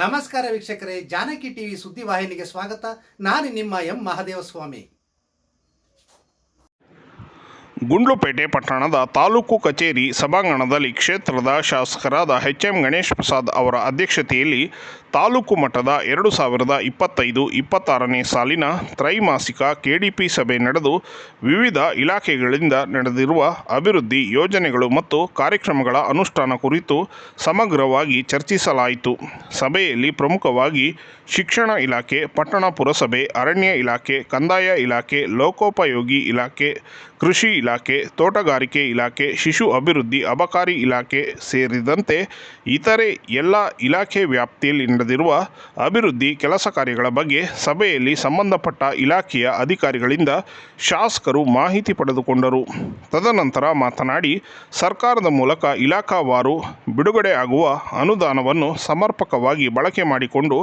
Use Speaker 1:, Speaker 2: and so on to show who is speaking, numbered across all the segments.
Speaker 1: ನಮಸ್ಕಾರ ವೀಕ್ಷಕರೇ, ಜಾನಕಿ ಟಿವಿ ಸುದ್ದಿವಾಹಿನಿಗೆ ಸ್ವಾಗತ. ನಾನು ನಿಮ್ಮ ಎಂ ಮಹದೇವಸ್ವಾಮಿ.
Speaker 2: ಗುಂಡ್ಲುಪೇಟೆ ಪಟ್ಟಣದ ತಾಲೂಕು ಕಚೇರಿ ಸಭಾಂಗಣದಲ್ಲಿ ಕ್ಷೇತ್ರದ ಶಾಸಕರಾದ ಎಚ್ ಎಂ ಗಣೇಶ್ ಪ್ರಸಾದ್ ಅವರ ಅಧ್ಯಕ್ಷತೆಯಲ್ಲಿ ತಾಲೂಕು ಮಟ್ಟದ ಎರಡು ಸಾವಿರದ ಇಪ್ಪತ್ತೈದು ಇಪ್ಪತ್ತಾರನೇ ಸಾಲಿನ ತ್ರೈಮಾಸಿಕ ಕೆಡಿಪಿ ಸಭೆ ನಡೆದು ವಿವಿಧ ಇಲಾಖೆಗಳಿಂದ ನಡೆದಿರುವ ಅಭಿವೃದ್ಧಿ ಯೋಜನೆಗಳು ಮತ್ತು ಕಾರ್ಯಕ್ರಮಗಳ ಅನುಷ್ಠಾನ ಕುರಿತು ಸಮಗ್ರವಾಗಿ ಚರ್ಚಿಸಲಾಯಿತು. ಸಭೆಯಲ್ಲಿ ಪ್ರಮುಖವಾಗಿ ಶಿಕ್ಷಣ ಇಲಾಖೆ, ಪಟ್ಟಣ ಪುರಸಭೆ, ಅರಣ್ಯ ಇಲಾಖೆ, ಕಂದಾಯ ಇಲಾಖೆ, ಲೋಕೋಪಯೋಗಿ ಇಲಾಖೆ, ಕೃಷಿ ಇಲಾಖೆ, ತೋಟಗಾರಿಕೆ ಇಲಾಖೆ, ಶಿಶು ಅಭಿವೃದ್ಧಿ, ಅಬಕಾರಿ ಇಲಾಖೆ ಸೇರಿದಂತೆ ಇತರೆ ಎಲ್ಲ ಇಲಾಖೆ ವ್ಯಾಪ್ತಿಯಲ್ಲಿ ನಡೆದಿರುವ ಅಭಿವೃದ್ಧಿ ಕೆಲಸ ಕಾರ್ಯಗಳ ಬಗ್ಗೆ ಸಭೆಯಲ್ಲಿ ಸಂಬಂಧಪಟ್ಟ ಇಲಾಖೆಯ ಅಧಿಕಾರಿಗಳಿಂದ ಶಾಸಕರು ಮಾಹಿತಿ ಪಡೆದುಕೊಂಡರು. ತದನಂತರ ಮಾತನಾಡಿ, ಸರ್ಕಾರದ ಮೂಲಕ ಇಲಾಖಾವಾರು ಬಿಡುಗಡೆ ಆಗುವ ಅನುದಾನವನ್ನು ಸಮರ್ಪಕವಾಗಿ ಬಳಕೆ ಮಾಡಿಕೊಂಡು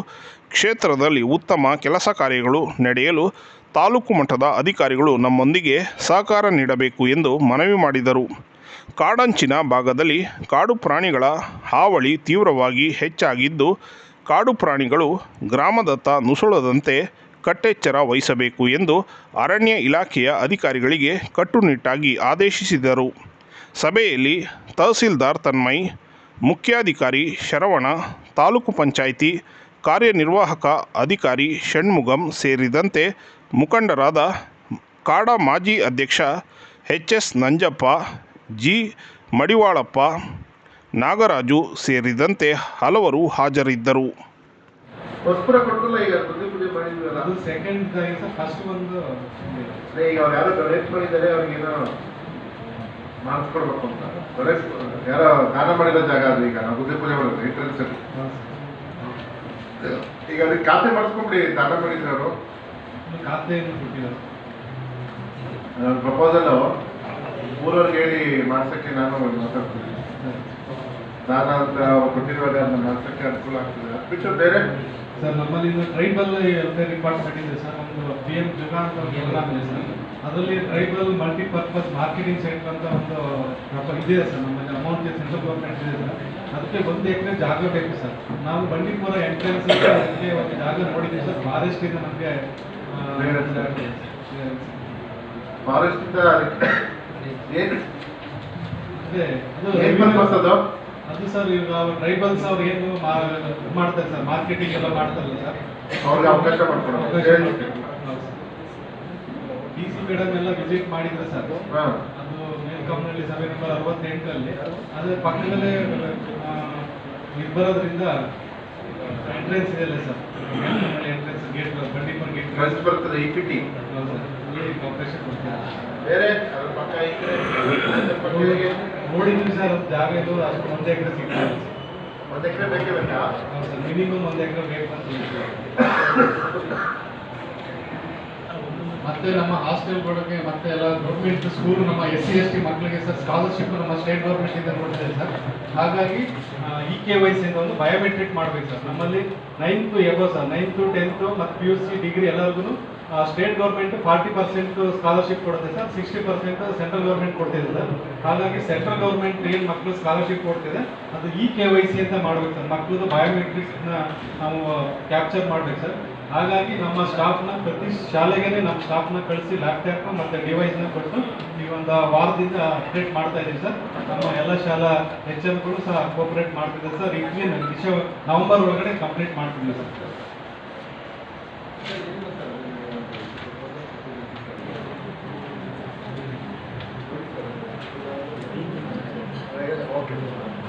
Speaker 2: ಕ್ಷೇತ್ರದಲ್ಲಿ ಉತ್ತಮ ಕೆಲಸ ಕಾರ್ಯಗಳು ನಡೆಯಲು ತಾಲೂಕು ಮಟ್ಟದ ಅಧಿಕಾರಿಗಳು ನಮ್ಮೊಂದಿಗೆ ಸಹಕಾರ ನೀಡಬೇಕು ಎಂದು ಮನವಿ ಮಾಡಿದರು. ಕಾಡಂಚಿನ ಭಾಗದಲ್ಲಿ ಕಾಡು ಪ್ರಾಣಿಗಳ ಹಾವಳಿ ತೀವ್ರವಾಗಿ ಹೆಚ್ಚಾಗಿದ್ದು ಕಾಡು ಪ್ರಾಣಿಗಳು ಗ್ರಾಮದತ್ತ ನುಸುಳದಂತೆ ಕಟ್ಟೆಚ್ಚರ ವಹಿಸಬೇಕು ಎಂದು ಅರಣ್ಯ ಇಲಾಖೆಯ ಅಧಿಕಾರಿಗಳಿಗೆ ಕಟ್ಟುನಿಟ್ಟಾಗಿ ಆದೇಶಿಸಿದರು. ಸಭೆಯಲ್ಲಿ ತಹಸೀಲ್ದಾರ್ ತನ್ಮಯ್, ಮುಖ್ಯಾಧಿಕಾರಿ ಶರವಣ, ತಾಲೂಕು ಪಂಚಾಯಿತಿ ಕಾರ್ಯನಿರ್ವಾಹಕ ಅಧಿಕಾರಿ ಷಣ್ಮುಗಂ ಸೇರಿದಂತೆ ಮುಖಂಡರಾದ ಕಾಡಾ ಮಾಜಿ ಅಧ್ಯಕ್ಷ H S Nanjappa, G Madivalappa Nagaraju ಸೇರಿದಂತೆ ಹಲವರು ಹಾಜರಿದ್ದರು.
Speaker 3: ಹೊಸಪುರ ಕೊಟ್ಟಿಲ್ಲ ಈಗ ಬುದ್ಧಿ ಬುದ್ಧಿ ಮಾಡಿದ್ವಲ್ಲ?
Speaker 4: ಅದು ಸೆಕೆಂಡ್ ಫಸ್ಟ್ ಒಂದು
Speaker 3: ಅದೇ ಈಗ ಅವ್ರು ಯಾರೋ ಡೊನೇಟ್ ಮಾಡಿದ್ದಾರೆ ಅವ್ರಿಗೇನೋ ಮಾರ್ಕ್ಸ್ ಕೊಡ್ಬೇಕು ಅಂತ. ಡೊನೇಟ್ ಯಾರೋ ದಾನ ಮಾಡಿರೋ ಜಾಗ ಅದು ಈಗ ನಾವು ಬುದ್ಧಿ ಪೂಜೆ ಮಾಡೋದು ಎಂಟ್ರೆನ್ಸ್ ಅಲ್ಲಿ. ಈಗ ಅದಕ್ಕೆ ಖಾತೆ ಮಾಡಿಸ್ಕೊಂಬಿಡಿ ದಾನ ಮಾಡಿದ್ರು ಅವರು.
Speaker 4: ಖಾತೆಯನ್ನು ಕೊಟ್ಟಿದ್ದಾರೆ
Speaker 3: ಪ್ರಪೋಸಲ್ ಊರವ್ರಿಗೆ ಹೇಳಿ ಮಾಡ್ಸಕ್ಕೆ ನಾನು ಮಾತಾಡ್ತೀನಿ. ದಾನ ಅಂತ ಕೊಟ್ಟಿರೋದೆ ಅದನ್ನ ಮಾಡ್ಸಕ್ಕೆ ಅನುಕೂಲ ಆಗ್ತದೆ. ಅದು ಬಿಟ್ಟು ಬೇರೆ
Speaker 4: ಸರ್ ನಮ್ಮಲ್ಲಿ ಇನ್ನು ಟ್ರೈಬಲ್ ವೆಲ್ಫೇರ್ ಡಿಪಾರ್ಟ್ಮೆಂಟ್ ಇದೆ ಸರ್. ಒಂದು ಪಿ ಎಂ ಜುಗಾ ಅಂತ ಒಂದು ಪ್ರೋಗ್ರಾಮ್ ಇದೆ ಸರ್. ಅದರಲ್ಲಿ ಟ್ರೈಬಲ್ ಮಲ್ಟಿಪರ್ಪಸ್ ಮಾರ್ಕೆಟಿಂಗ್ ಸೆಂಟರ್ ಅಂತ ಒಂದು ಇದೆ ಸರ್. ನಮ್ಮಲ್ಲಿ ಅಮೌಂಟ್ ಸೆಂಟ್ರಲ್ ಗೌರ್ಮೆಂಟ್ ಇದೆ ಸರ್. ಅದಕ್ಕೆ ಒಂದು ಎಕರೆ ಜಾಗ ಬೇಕು ಸರ್. ನಾವು ಬಂಡೀಪುರ ಎಂಟ್ರೆನ್ಸ್ ಅದಕ್ಕೆ ಒಂದು ಜಾಗ ನೋಡಿದ್ದೀವಿ ಸರ್. ಫಾರೆಸ್ಟ್ ನಮಗೆ ನಮಗೆ
Speaker 3: ಫಾರೆಸ್ಟ್ ಇಂದ. ಏನ್
Speaker 4: ಅದೇ ಅದು?
Speaker 3: ಅದು
Speaker 4: ಸರ್ ಈಗ ಟ್ರೈಬಲ್ಸ್ ಅವ್ರು ಏನು ಮಾಡ್ತಾರೆ ಸರ್ ಮಾರ್ಕೆಟಿಂಗ್ ಎಲ್ಲ ಮಾಡ್ತಾರಲ್ಲ ಸರ್.
Speaker 3: ಅವ್ರಿಗೆ ಅವಕಾಶ ಮಾಡ್ಕೊಡೋದು.
Speaker 4: ಡಿ ಸಿ ಮೇಡಮ್ ಎಲ್ಲ ವಿಸಿಟ್ ಮಾಡಿದ್ರೆ ಸರ್. ಅದು ಮೇಲ್ಕಮ್ನಲ್ಲಿ ಸಭೆ ನಂಬರ್ ಅರವತ್ತೆಂಟರಲ್ಲಿ ಅದ್ರ ಪಕ್ಕದಲ್ಲೇ ಆ, ಇದು ಬರೋದ್ರಿಂದ ಎಂಟ್ರೆನ್ಸ್ ಇದೆಯಲ್ಲ sir entrance gate Bandipura gate
Speaker 3: ಬರ್ತದೆ ಇ ಪಿ ಟಿ
Speaker 4: ಅವಕಾಶ ಕೊಡ್ತಾರೆ
Speaker 3: ಬೇರೆ? ಅದ್ರ ಪಕ್ಕ ಅದ್ರ
Speaker 4: ನೋಡಿದ್ವಿ ಸರ್ ಜಾಗ ಇದು ಅಷ್ಟು ಒಂದು ಎಕರೆ ಸಿಗ್ತದೆ.
Speaker 3: ಒಂದ್ ಎಕರೆ ಬೇಕೇ ಬೇಕಾ?
Speaker 4: ಸರ್. ಮಿನಿಮಮ್ ಒಂದು ಎಕರೆ ಬೇಕು ಅಂತ ಹೇಳ್ತಾರೆ. ಮತ್ತೆ ನಮ್ಮ ಹಾಸ್ಟೆಲ್ಗಳಿಗೆ ಮತ್ತೆ ಎಲ್ಲ ಗೌರ್ಮೆಂಟ್ ಸ್ಕೂಲ್ ನಮ್ಮ ಎಸ್ ಸಿ ಎಸ್ ಟಿ ಮಕ್ಕಳಿಗೆ ಸರ್ ಸ್ಕಾಲರ್ಶಿಪ್ ನಮ್ಮ ಸ್ಟೇಟ್ ಗೌರ್ಮೆಂಟ್ ಇಂದ ಕೊಡ್ತಾರೆ ಸರ್. ಹಾಗಾಗಿ ಇ ಕೆ ವೈ ಸಿ ಒಂದು ಬಯೋಮೆಟ್ರಿಕ್ ಮಾಡ್ಬೇಕು ಸರ್. ನಮ್ಮಲ್ಲಿ ninth above sir. Ninth tenth ಮತ್ತು ಪಿ ಯು ಸಿ ಡಿಗ್ರಿ ಎಲ್ಲರಿಗೂ state government forty percent scholarship ಕೊಡುತ್ತೆ sir sixty percent central government ಕೊಡ್ತಿದೆ ಸರ್. ಹಾಗಾಗಿ ಸೆಂಟ್ರಲ್ ಗೌರ್ಮೆಂಟ್ ಏನು ಮಕ್ಕಳು ಸ್ಕಾಲರ್ಶಿಪ್ ಕೊಡ್ತಿದೆ, ಅದು ಇ ಕೆ ವೈ ಸಿ ಅಂತ ಮಾಡ್ಬೇಕು ಸರ್. ಮಕ್ಕಳದು ಬಯೋಮೆಟ್ರಿಕ್ಸ್ನ ನಾವು ಕ್ಯಾಪ್ಚರ್ ಮಾಡ್ಬೇಕು ಸರ್. ಹಾಗಾಗಿ ನಮ್ಮ ಸ್ಟಾಫ್ನ ಪ್ರತಿ ಶಾಲೆಗೆ ನಮ್ಮ ಸ್ಟಾಫ್ನ ಕಳಿಸಿ ಲ್ಯಾಪ್ಟಾಪ್ ಮತ್ತು ಡಿವೈಸ್ನ ಕೊಟ್ಟು ಈ ಒಂದು ವಾರದಿಂದ ಅಪ್ಡೇಟ್ ಮಾಡ್ತಾ ಇದ್ದೀವಿ ಸರ್. ನಮ್ಮ ಎಲ್ಲ ಶಾಲಾ ಎಚ್ ಎಮ್ಗಳು ಸಹ ಕೋಪರೇಟ್ ಮಾಡ್ತಿದ್ದೆ ಸರ್. ಈಗ ವಿಷಯ ನವೆಂಬರ್ ಒಳಗಡೆ ಕಂಪ್ಲೀಟ್ ಮಾಡ್ತಿದ್ದೀವಿ ಸರ್. ஓகே